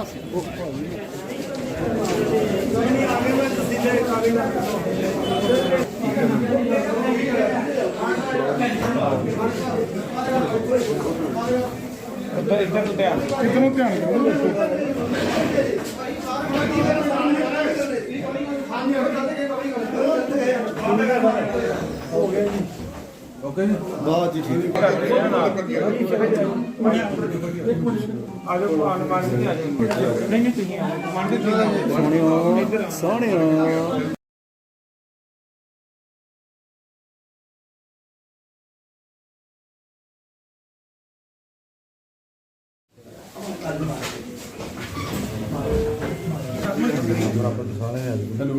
ਪਾਸੇ ਕਿਤਨੋਂ ਧਿਆਨ ਕਰੋ ਓਕੇ ਜੀ? ਵਾਹ ਜੀ ਠੀਕ। ਹੈ ਇੱਕ ਮਿੰਟ ਆ ਜਾਓ ਅਨੁਮਾਨ ਨਹੀਂ ਆ ਜਾਓ ਨਹੀਂ ਨਹੀਂ ਤੁਸੀਂ ਮੰਨ ਕੇ ਸੋਹਣਿਓ ਸੋਹਣਿਓ ਹੈਲੋ।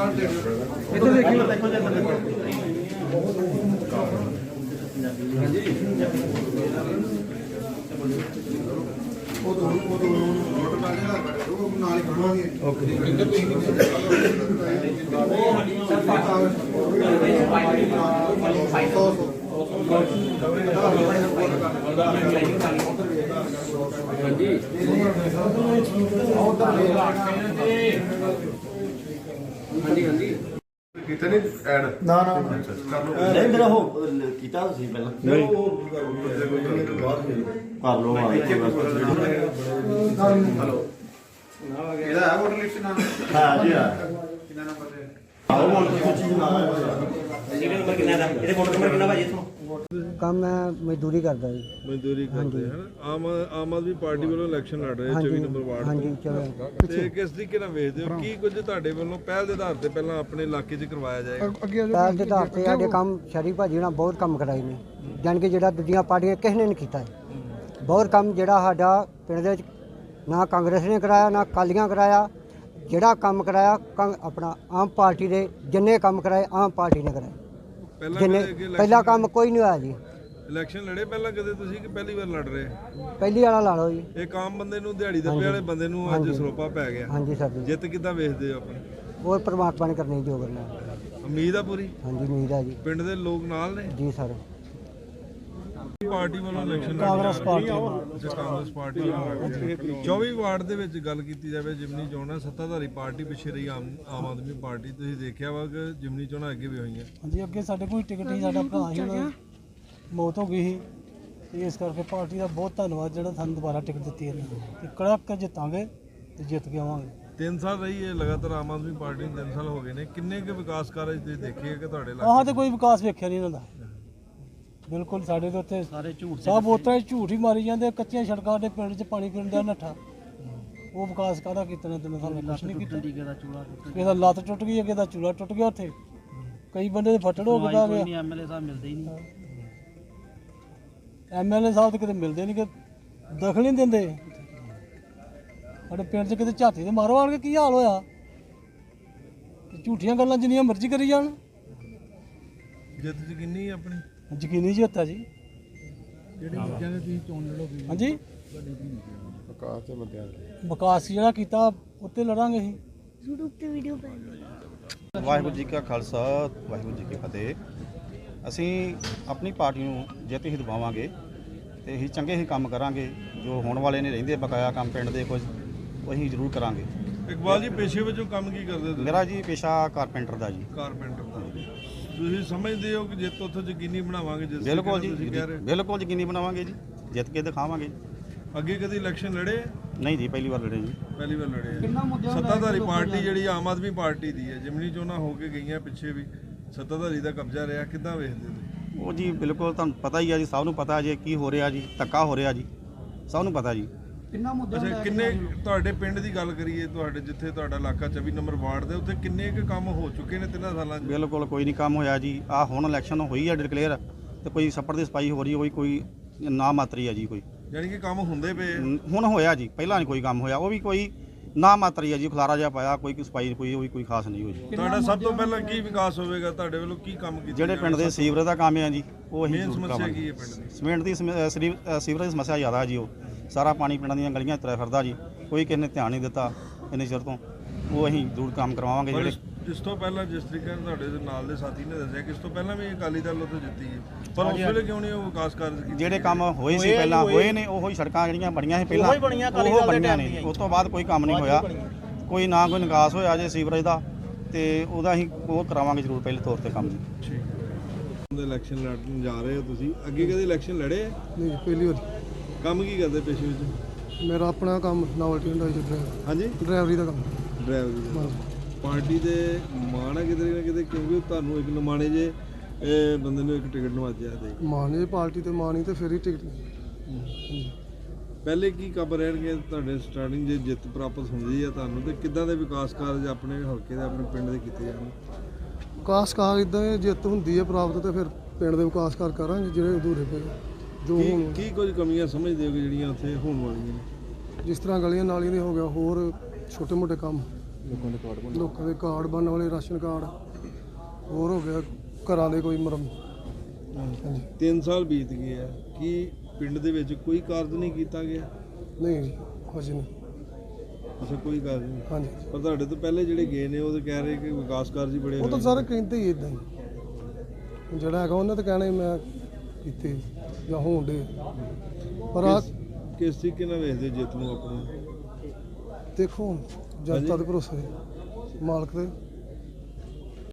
ਨਾਲ ਦੇਖੋ ਇੱਧਰ ਦੇਖਿਓ ਦੇਖੋ ਜੀ ਉਹ ਤੋਂ ਉਹ ਤੋਂ ਨੋਟ ਪਾ ਕੇ ਨਾਲ ਬੈਠੋ ਉਹ ਨਾਲ ਹੀ ਬਣਵਾਂਗੇ। ਓਕੇ। ਇੱਧਰ ਤੁਸੀਂ ਉਹ ਹੱਡੀਆਂ ਸਰ ਪਾਈਪ ਪਾਈਪ ਹਾਂਜੀ। ਕਿਤੇ ਨਹੀਂ ਐਡ? ਨਾ ਨਾ। ਨਹੀਂ ਮੇਰਾ ਉਹ ਕੀਤਾ ਤੁਸੀਂ ਪਹਿਲਾਂ। ਨਹੀਂ। ਉਹ ਬਾਅਦ ਕਰ ਲਓ ਆ ਹਲੋ। ਇਹਦਾ ਹੈ ਵੋਟਰ ਲਿਸਟ ਨਾਮ ਹਾਂ ਜੀ ਹਾਂ। ਕਿੰਨਾ ਨੰਬਰ ਤੇ ਆਓ ਮੋਲ ਦੀ ਚੀਜ਼ ਨਾ ਕੰਮ ਮੈਂ ਮਜ਼ਦੂਰੀ ਕਰਦਾ ਜੀ। ਮਜ਼ਦੂਰੀ ਕਰਦੇ ਹਨ। ਆਮ ਆਮ ਆਦਮੀ ਪਾਰਟੀ ਵੱਲੋਂ ਇਲੈਕਸ਼ਨ ਲੜ ਰਹੇ 24 ਨੰਬਰ ਵਾਰਡ ਹਾਂਜੀ ਤੋਂ। ਚਲੋ। ਤੇ ਕਿਸ ਤਰੀਕੇ ਨਾਲ ਵੇਖਦੇ ਹੋ? ਕੀ ਕੁਝ ਤੁਹਾਡੇ ਵੱਲੋਂ ਪਹਿਲ ਦੇ ਆਧਾਰ ਤੇ ਪਹਿਲਾਂ ਆਪਣੇ ਇਲਾਕੇ 'ਚ ਕਰਵਾਇਆ ਜਾਏਗਾ? ਅੱਗੇ ਦੇ ਆਧਾਰ ਤੇ ਸਾਡੇ ਕੰਮ ਸ਼ਰੀ ਭਾਜੀ ਨਾਲ ਬਹੁਤ ਕੰਮ ਕਰਾਏ ਨੇ। ਜਾਣੀ ਕਿ ਜਿਹੜਾ ਦੂਜੀਆਂ ਪਾਰਟੀਆਂ ਕਿਸੇ ਨੇ ਨਹੀਂ ਕੀਤਾ ਹੈ। ਬਹੁਤ ਕੰਮ ਜਿਹੜਾ ਸਾਡਾ ਪਿੰਡ ਦੇ ਵਿੱਚ ਨਾ ਕਾਂਗਰਸ ਨੇ ਕਰਾਇਆ ਨਾ ਕਾਲੀਆਂ ਕਰਾਇਆ। ਜਿਹੜਾ ਕੰਮ ਕਰਾਇਆ ਕਾਂ- ਆਪਣਾ ਆਮ ਪਾਰਟੀ ਦੇ ਜਿੰਨੇ ਕੰਮ ਕਰਾਏ ਆਮ ਪਾਰਟੀ ਨੇ ਕਰਾਏ। ਜਿੰਨੇ ਪਹਿਲਾ ਕੰਮ ਕੋਈ ਨਹੀਂ ਹੋਇਆ ਜੀ। ਇਲੈਕਸ਼ਨ ਲੜੇ ਪਹਿਲਾਂ ਕਦੇ ਤੁਸੀਂ ਕਿ ਪਹਿਲੀ ਵਾਰ ਲੜ ਰਹੇ? ਪਹਿਲੀ ਵਾਲਾ ਲਾ ਲਓ ਜੀ। ਇੱਕ ਆਮ ਬੰਦੇ ਨੂੰ ਦਿਹਾੜੀ ਦੱਪੇ ਵਾਲੇ ਬੰਦੇ ਨੂੰ ਅੱਜ। ਸਰੋਪਾ ਪੈ ਗਿਆ। ਹਾਂਜੀ ਸਰ ਜੀ। ਜਿੱਤ ਕਿੱਦਾਂ ਵੇਖਦੇ ਹੋ ਆਪਣੀ? ਹੋਰ ਪ੍ਰਮਾਤਮਾ ਨੇ ਕਰਨੀ ਜੋ ਕਰਨਾ। ਉਮੀਦ ਆ ਪੂਰੀ? ਹਾਂਜੀ ਉਮੀਦ ਹੈ ਜੀ। ਪਿੰਡ ਦੇ ਲੋਕ ਨਾਲ ਨੇ? ਜੀ ਸਰ। ਪਾਰਟੀ ਵੱਲੋਂ election Congress party Congress party ਵੱਲੋਂ 24 ਵਾਰਡ ਦੇ ਵਿੱਚ ਗੱਲ ਕੀਤੀ ਜਾਵੇ ਜਿਮਨੀ ਚੋਣਾਂ ਸੱਤਾਧਾਰੀ ਪਾਰਟੀ ਪਿੱਛੇ ਰਹੀ ਆਮ ਆਮ ਆਦਮੀ ਪਾਰਟੀ। ਤੁਸੀਂ ਦੇਖਿਆ ਵਾ ਕਿ ਜਿਮਨੀ ਚੋਣਾਂ ਅੱਗੇ ਵੀ ਹੋਈਆਂ। ਹਾਂਜੀ ਅੱਗੇ ਸਾਡੇ ਕੋਈ ਟਿਕਟ ਨਹੀਂ ਸਾਡਾ ਭਰਾ ਸੀ ਉਹਦਾ ਮੌਤ ਹੋ ਗਈ ਸੀ। ਇਸ ਕਰਕੇ ਪਾਰਟੀ ਦਾ ਬਹੁਤ ਧੰਨਵਾਦ ਜਿਹੜਾ ਸਾਨੂੰ ਦੁਬਾਰਾ ਟਿਕਟ ਦਿੱਤੀ ਹੈ। ਤੇ ਕੜਕ ਜਿੱਤਾਂਗੇ ਤੇ ਜਿੱਤ ਕੇ ਆਵਾਂਗੇ। ਤਿੰਨ ਸਾਲ ਰਹੀ ਹੈ ਲਗਾਤਾਰ ਆਮ ਆਦਮੀ ਪਾਰਟੀ ਨੂੰ ਤਿੰਨ ਸਾਲ ਹੋ ਗਏ ਨੇ। ਕਿੰਨੇ ਕੁ ਵਿਕਾਸ ਕਾਰਜ ਤੁਸੀਂ ਦੇਖੇ ਕਿ ਤੁਹਾਡੇ ਆਹ ਇਲਾਕੇ ਤੇ ਕੋਈ ਵਿਕਾਸ ਵੇਖਿਆ ਨਹੀਂ ਇਹਨਾਂ ਦਾ। ਬਿਲਕੁਲ ਸਾਡੇ ਦੇ ਉੱਤੇ ਸਾਰੇ ਝੂਠ ਸਭ ਉਤਰਾ ਹੀ ਝੂਠ ਹੀ ਮਾਰੀ ਜਾਂਦੇ ਕੱਚੀਆਂ ਸੜਕਾਂ ਦੇ ਪਿੰਡ 'ਚ ਪਾਣੀ ਪੀਣ ਦਾ ਨੱਠਾ। ਉਹ ਵਿਕਾਸ ਕਾਹਦਾ ਕੀਤਾ ਨੇ ਤਿੰਨ ਸਾਲ ਕੁਛ ਨਹੀਂ ਕੀਤਾ? ਕਿਸੇ ਦਾ ਲੱਤ ਟੁੱਟ ਗਈ ਕਿਸੇ ਦਾ ਚੂਲਾ ਟੁੱਟ ਗਿਆ ਉੱਥੇ? ਕਈ ਬੰਦੇ ਦੇ ਫੱਟੜ ਹੋ ਗਿਆ ਗਿਆ ਐਮਐਲਏ ਸਾਹਿਬ ਮਿਲਦੇ ਹੀ ਨਹੀਂ। ਐਮਐਲਏ ਸਾਹਿਬ ਤੇ ਕਿਤੇ ਮਿਲਦੇ ਨਹੀਂ ਕਿ ਦਖਲ ਹੀ ਨਹੀਂ ਦਿੰਦੇ। ਸਾਡੇ ਪਿੰਡ 'ਚ ਕਿਤੇ ਝਾਤੀ ਤੇ ਮਾਰੋ ਆਣ ਕੇ ਕੀ ਹਾਲ ਹੋਇਆ? ਤੇ ਝੂਠੀਆਂ ਗੱਲਾਂ ਜਿੰਨੀਆਂ ਮਰਜ਼ੀ ਕਰੀ ਜਾਣ। ਜਿੱਤ ਯਕੀਨੀ ਹੈ ਆਪਣੀ। ਯਕੀਨੀ ਜੀ ਜਿਹੜੀ ਚੀਜ਼ਾਂ ਦੇ ਤੁਸੀਂ ਚੋਣ ਲੜੋਗੇ ਹਾਂਜੀ। ਵਿਕਾਸ ਤੇ ਮੁੱਦਿਆਂ ਤੇ। ਵਿਕਾਸ ਜਿਹੜਾ ਕੀਤਾ ਉੱਤੇ ਲੜਾਂਗੇ ਅਸੀਂ। ਵਾਹਿਗੁਰੂ ਜੀ ਕਾ ਖਾਲਸਾ ਵਾਹਿਗੁਰੂ ਜੀ ਕੀ ਫਤਿਹ। ਅਸੀਂ ਆਪਣੀ ਪਾਰਟੀ ਨੂੰ ਜਿੱਤ ਹੀ ਦਿਵਾਵਾਂਗੇ ਤੇ ਅਸੀਂ ਚੰਗੇ ਹੀ ਕੰਮ ਕਰਾਂਗੇ। ਜੋ ਹੋਣ ਵਾਲੇ ਨੇ ਰਹਿੰਦੇ ਬਕਾਇਆ ਕੰਮ ਪਿੰਡ ਦੇ ਕੁਝ ਉਹ ਅਸੀਂ ਜ਼ਰੂਰ ਕਰਾਂਗੇ। ਇਕਬਾਲ ਜੀ ਪੇਸ਼ੇ ਵਜੋਂ ਕੰਮ ਕੀ ਕਰਦੇ ਤੁਸੀਂ? ਮੇਰਾ ਜੀ ਪੇਸ਼ਾ ਕਾਰਪੈਂਟਰ ਦਾ ਜੀ। ਕਾਰਪੈਂਟਰ। ਤੁਸੀਂ ਸਮਝਦੇ ਹੋ ਕਿ ਜਿੱਤ ਉੱਥੇ ਯਕੀਨੀ ਬਣਾਵਾਂਗੇ ਜਿਸ ਬਿਲਕੁਲ ਜੀ ਤੁਸੀਂ ਕਹਿ ਰਹੇ ਹੋ। ਬਿਲਕੁਲ ਯਕੀਨੀ ਬਣਾਵਾਂਗੇ ਜੀ ਜਿੱਤ ਕੇ ਦਿਖਾਵਾਂਗੇ। ਅੱਗੇ ਕਦੀ ਇਲੈਕਸ਼ਨ ਲੜੇ? ਨਹੀਂ ਜੀ ਪਹਿਲੀ ਵਾਰ ਲੜੇ ਜੀ। ਪਹਿਲੀ ਵਾਰ ਲੜੇ ਆ ਸੱਤਾਧਾਰੀ ਪਾਰਟੀ ਜਿਹੜੀ ਆਮ ਆਦਮੀ ਪਾਰਟੀ ਦੀ ਹੈ ਜਿਮਨੀ ਚੋਣਾਂ ਹੋ ਕੇ ਗਈਆਂ ਪਿੱਛੇ ਵੀ ਸੱਤਾਧਾਰੀ ਦਾ ਕਬਜ਼ਾ ਰਿਹਾ ਕਿੱਦਾਂ ਵੇਖਦੇ ਹੋ ਉਹ ਜੀ ਬਿਲਕੁਲ ਤੁਹਾਨੂੰ ਪਤਾ ਹੀ ਆ ਜੀ ਸਭ ਨੂੰ ਪਤਾ ਜੀ ਕੀ ਹੋ ਰਿਹਾ ਜੀ ਧੱਕਾ ਹੋ ਰਿਹਾ ਜੀ ਸਭ ਨੂੰ ਪਤਾ ਜੀ। ਅੱਛਾ ਕਿੰਨੇ ਤੁਹਾਡੇ ਪਿੰਡ ਦੀ ਗੱਲ ਕਰੀਏ ਤੁਹਾਡੇ ਜਿੱਥੇ ਤੁਹਾਡਾ ਇਲਾਕਾ 24 ਨੰਬਰ ਵਾਰਡ ਦੇ ਉੱਥੇ ਕਿੰਨੇ ਕੁ ਕੰਮ ਹੋ ਚੁੱਕੇ ਨੇ ਤਿੰਨਾਂ ਸਾਲਾਂ 'ਚ? ਬਿਲਕੁਲ ਕੋਈ ਨਹੀਂ ਕੰਮ ਹੋਇਆ ਜੀ। ਆ ਹੁਣ ਇਲੈਕਸ਼ਨ ਹੋਈ ਆ ਡਿਕਲੇਅਰ ਤੇ ਕੋਈ ਛੱਪੜ ਦੀ ਸਫ਼ਾਈ ਹੋ ਰਹੀ ਹੋਈ ਕੋਈ ਨਾ ਮਾਤਰੀ ਆ ਜੀ ਕੋਈ। ਯਾਨੀ ਕਿ ਕੰਮ ਹੁੰਦੇ ਪਏ ਆ। ਹੁਣ ਹੋਇਆ ਜੀ ਪਹਿਲਾਂ ਨਹੀਂ ਕੋਈ ਕੰਮ ਹੋਇਆ ਉਹ ਵੀ ਕੋਈ ਨਾ ਮਾਤਰੀ ਆ ਜੀ ਖਲਾਰਾ ਜਿਹਾ ਪਾਇਆ ਕੋਈ ਸਫ਼ਾਈ ਕੋਈ ਉਹ ਵੀ ਕੋਈ ਖਾਸ ਨਹੀਂ ਹੋਈ ਤੁਹਾਡਾ ਸਭ ਤੋਂ ਪਹਿਲਾਂ ਕੀ ਵਿਕਾਸ ਹੋਵੇਗਾ ਤੁਹਾਡੇ ਵੱਲੋਂ ਕੀ ਕੰਮ ਕੀਤਾ ਜਿਹੜੇ ਪਿੰਡ ਦੇ ਸੀਵਰੇਜ ਦਾ ਕੰਮ ਆ ਜੀ ਉਹ ਅਸੀਂ ਮੇਨ ਜ਼ਰੂਰ ਸਮੱਸਿਆ ਕੀ ਹੈ ਪਿੰਡ ਦੀ? ਸੀਮੈਂਟ ਦੀ ਅ, ਸੀਵਰੇਜ ਸਮੱਸਿਆ ਜ਼ਿਆਦਾ ਜੀ ਉਹ। ਸਾਰਾ ਪਾਣੀ ਪਿੰਡਾਂ ਦੀਆਂ ਗਲੀਆਂ 'ਚ ਤੁਰਿਆ ਫਿਰਦਾ ਜੀ। ਕੋਈ ਕਿਸੇ ਨੇ ਧਿਆਨ ਨਹੀਂ ਦਿੱਤਾ ਇੰਨੇ ਚਿਰ ਤੋਂ। ਉਹ ਅਸੀਂ ਜ਼ਰੂਰ ਕੰਮ ਕਰਵਾਵਾਂਗੇ ਜਿਹੜੇ ਇਸ- ਜਿਸ ਤੋਂ ਪਹਿਲਾਂ ਜਿਸ ਤਰੀਕੇ ਨਾਲ ਤੁਹਾਡੇ ਦੇ ਨਾਲ ਦੇ ਸਾਥੀ ਨੇ ਦੱਸਿਆ ਕਿ ਇਸ ਤੋਂ ਪਹਿਲਾਂ ਵੀ ਅਕਾਲੀ ਦਲ ਉੱਥੇ ਜਿੱਤੀ ਹੈ ਪਰ ਉਸ ਵੇਲੇ ਕਿਉਂ ਨਹੀਂ ਉਹ ਵਿਕਾਸ ਕਾਰਜ ਕੀਤੇ ਜਿਹੜੇ ਕੰਮ ਹੋਏ ਸੀ ਪਹਿਲਾਂ ਹੋਏ ਨੇ ਉਹੀ ਸੜਕਾਂ ਜਿਹੜੀਆਂ ਬਣੀਆਂ ਸੀ ਪਹਿਲਾਂ ਉਹ ਬਣੀਆਂ ਨੇ। ਉਸ ਤੋਂ ਬਾਅਦ ਕੋਈ ਕੰਮ ਨਹੀਂ ਹੋਇਆ। ਕੋਈ ਨਾ ਕੋਈ ਨਿਕਾਸ ਹੋਇਆ ਜੇ ਸੀਵਰੇਜ ਦਾ ਤੇ ਉਹਦਾ ਅਸੀਂ ਉਹ ਕਰਾਵਾਂਗੇ ਜ਼ਰੂਰ ਪਹਿਲੇ ਤੌਰ ਤੇ ਕੰਮ ਜੀ। ਦੇ ਇਲੈਕਸ਼ਨ ਲੜਨ ਜਾ ਰਹੇ ਹੋ ਤੁਸੀਂ। ਅੱਗੇ ਕਦੇ ਇਲੈਕਸ਼ਨ ਲੜੇ? ਨਹੀਂ ਪਹਿਲੀ ਵਾਰ। ਕੰਮ ਕੀ ਕਰਦੇ ਪੇਸ਼ੇ ਵਿੱਚ? ਮੇਰਾ ਆਪਣਾ ਕੰਮ ਨਾਵਲਟੀ ਹੁੰਦਾ ਜੀ ਡਰਾਈਵਰ। ਹਾਂਜੀ? ਡਰਾਈਵਰੀ ਦਾ ਕੰਮ। ਡਰਾਈਵਰ ਦੀ। ਪਾਰਟੀ ਦੇ ਮਾਣ ਹੈ ਕਿਤੇ ਨਾ ਕਿਤੇ ਕਿਉਂਕਿ ਤੁਹਾਨੂੰ ਇੱਕ ਨਮਾਣੇ ਜੇ ਇਹ ਬੰਦੇ ਨੂੰ ਇੱਕ ਟਿਕਟ ਨਵਾਜਿਆ ਤੇ। ਮਾਨੇ ਪਾਰਟੀ ਤੇ ਮਾਨੀ ਤੇ ਫਿਰ ਹੀ ਟਿਕਟ। ਪਹਿਲੇ ਕੀ ਕੰਮ ਰਹਿਣਗੇ ਤੁਹਾਡੇ ਸਟਾਰਟਿੰਗ ਜੇ ਜਿੱਤ ਪ੍ਰਾਪਤ ਹੁੰਦੀ ਹੈ ਤੁਹਾਨੂੰ ਤੇ ਕਿੱਦਾਂ ਦੇ ਵਿਕਾਸ ਕਾਰਜ ਆਪਣੇ ਹਲਕੇ ਦੇ ਆਪਣੇ ਪਿੰਡ ਦੇ ਕੀਤੇ ਜਾਣ? ਵਿਕਾਸ ਕਾਰ ਇਦਾਂ ਜਿੱਤ ਹੁੰਦੀ ਹੈ ਪ੍ਰਾਪਤ ਤੇ ਫਿਰ ਪਿੰਡ ਦੇ ਵਿਕਾਸ ਕਾਰ ਕਰਾਂਗੇ ਜਿਹੜੇ ਅਧੂਰੇ ਪਏ ਜੋ ਕੀ ਹੁਣ ਕੀ ਕੁਝ ਕਮੀਆਂ ਸਮਝਦੇ ਹੋ ਕਿ ਜਿਹੜੀਆਂ ਉੱਥੇ ਹੋਣ ਵਾਲੀਆਂ ਨੇ? ਜਿਸ ਤਰ੍ਹਾਂ ਗਲੀਆਂ ਨਾਲੀਆਂ ਦੇ ਹੋ ਗਿਆ ਹੋਰ ਛੋਟੇ ਮੋਟੇ ਕੰਮ। ਲੋਕਾਂ ਦੇ ਕਾਰਡ ਲੋਕਾਂ ਦੇ ਕਾਰਡ ਬਣਨ ਵਾਲੇ ਰਾਸ਼ਨ ਕਾਰਡ। ਹੋਰ ਹੋ ਗਿਆ ਘਰਾਂ ਦੇ ਕੋਈ ਮਰਮ ਹਾਂਜੀ 3 ਸਾਲ ਬੀਤ ਗਏ ਆ। ਕੀ ਪਿੰਡ ਦੇ ਵਿੱਚ ਕੋਈ ਕਾਰਜ ਨਹੀਂ ਕੀਤਾ ਗਿਆ? ਨਹੀਂ ਜੀ, ਹਜੇ ਨਹੀਂ। ਅੱਛਾ ਕੋਈ ਕਾਰਜ ਨਹੀਂ। ਹਾਂਜੀ। ਪਰ ਤੁਹਾਡੇ ਤੋਂ ਪਹਿਲੇ ਜਿਹੜੇ ਗਏ ਨੇ ਉਹ ਤਾਂ ਕਹਿ ਰਹੇ ਕਿ ਵਿਕਾਸ ਕਾਰਜ ਹੀ ਬੜੇ ਉਹ ਤਾਂ ਹੋਏ। ਸਾਰੇ ਕਹਿੰਦੇ ਹੀ ਇਦਾਂ ਹੀ। ਜਿਹੜਾ ਹੈਗਾ ਉਹਨੇ ਤਾਂ ਕਹਿਣਾ ਹੀ ਮੈਂ ਕੀਤੇ ਜਾਂ ਹੋਣ ਦੇ ਪਰ ਆ ਕਿਸ- ਤਰੀਕੇ ਨਾਲ ਵੇਖਦੇ ਜਿੱਤ ਨੂੰ ਆਪਣੇ? ਦੇਖੋ ਜਨਤਾ ਦੇ ਭਰੋਸੇ। ਮਾਲਕ ਦੇ।